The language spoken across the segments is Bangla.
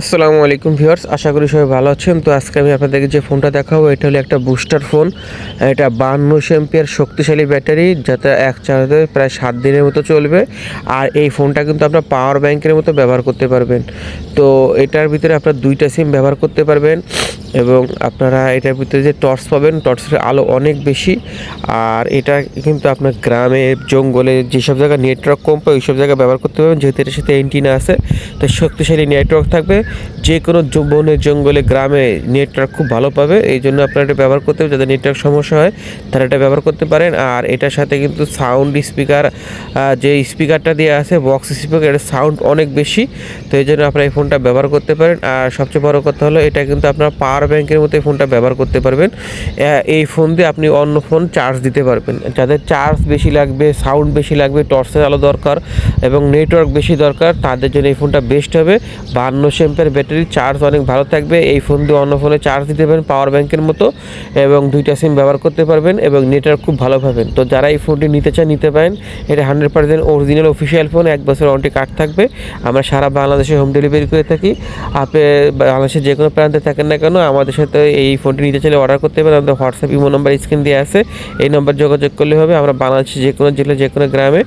আসসালামু আলাইকুম ভিউয়ার্স, আশা করি সবাই ভালো আছেন। তো আজকে আমি আপনাদেরকে যে ফোনটা দেখাবো, এটা হলো একটা বুস্টার ফোন। এটা বান্ন এমপিয়ার শক্তিশালী ব্যাটারি, যাতে এক চার্জে প্রায় সাত দিনের মতো চলবে। আর এই ফোনটা কিন্তু আপনার পাওয়ার ব্যাংকের মতো ব্যবহার করতে পারবেন। তো এটার ভিতরে আপনার দুইটা সিম ব্যবহার করতে পারবেন। এবং আপনারা এটার ভিতরে যে টর্চ পাবেন টর্চের আলো অনেক বেশি। আর এটা কিন্তু আপনার গ্রামে, জঙ্গলে, যেসব জায়গায় নেটওয়ার্ক কম পায়, ওইসব জায়গায় ব্যবহার করতে পারবেন। যেহেতু এটার সাথে এন্টিনা আছে, তো শক্তিশালী নেটওয়ার্ক থাকবে। যে কোনো বনে, জঙ্গলে, গ্রামে নেটওয়ার্ক খুব ভালো পাবে। এই জন্য আপনারা এটা ব্যবহার করতে হবে যাদের নেটওয়ার্ক সমস্যা হয়, তারা এটা ব্যবহার করতে পারেন। আর এটার সাথে কিন্তু সাউন্ড স্পিকার যে স্পিকারটা দিয়ে আছে বক্স স্পিকার এর সাউন্ড অনেক বেশি। তো এই জন্য আপনারা এই ফোনটা ব্যবহার করতে পারেন। আর সবচেয়ে বড় কথা হলো, এটা কিন্তু আপনার পাওয়ার ব্যাংকের মতো এই ফোনটা ব্যবহার করতে পারবেন। এই ফোন দিয়ে আপনি অন্য ফোন চার্জ দিতে পারবেন। যাদের চার্জ বেশি লাগবে সাউন্ড বেশি লাগবে টর্চের আলো দরকার এবং নেটওয়ার্ক বেশি দরকার, তাদের জন্য এই ফোনটা বেস্ট হবে। বান্ন সেম্পের ব্যাটারি চার্জ অনেক ভালো থাকবে। এই ফোন দিয়ে অন্য ফোনে চার্জ দিতে পারেন পাওয়ার ব্যাংকের মতো এবং দুইটা সিম ব্যবহার করতে পারবেন এবং নেটওয়ার্ক খুব ভালো পাবেন। তো যারা এই ফোনটি নিতে চান, নিতে পারেন। এটা hundred percent original official phone এক বছর ওয়ারেন্টি কার্ড থাকবে। আমরা সারা বাংলাদেশে হোম ডেলিভারি করে থাকি। আপনি বাংলাদেশের যে কোনো প্রান্তে থাকেন না কেন আমাদের সাথে এই ফোনটি নিতে চাইলে অর্ডার করতে পারেন। আমাদের হোয়াটসঅ্যাপ ইমো নাম্বার স্ক্রিন দিয়ে আছে। এই নম্বর যোগাযোগ করলে হবে, আমরা বাংলাদেশের যে কোনো জেলা, যে কোনো গ্রামে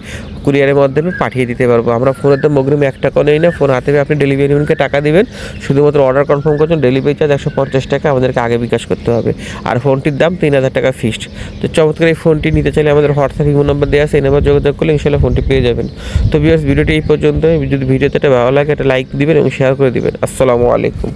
কুরিয়ারের মাধ্যমে পাঠিয়ে দিতে পারব। আমরা ফোনের তো মগ্রিম এক টাকা নেই না ফোন হাতে আপনি ডেলিভারি ম্যানকে টাকা দেবেন। শুধুমাত্র অর্ডার কনফার্ম করছেন ডেলিভারি চার্জ একশো পঞ্চাশ টাকা আমাদেরকে আগে বিকাশ করতে হবে। আর ফোনটির দাম তিন হাজার টাকা ফিক্সড তো চমৎকার এই ফোনটি নিতে চাইলে আমাদের হোয়াটসঅ্যাপ ইমো নাম্বার দেওয়া আছে, এই নাম্বার যোগাযোগ করলে ইনশাল্লাহ ফোনটি পেয়ে যাবেন। তো বিয়ার্স ভিডিওটি এই পর্যন্ত যদি ভিডিওতে এটা ভালো লাগে, একটা লাইক দিবেন এবং শেয়ার করে দিবেন। আসসালামু আলাইকুম।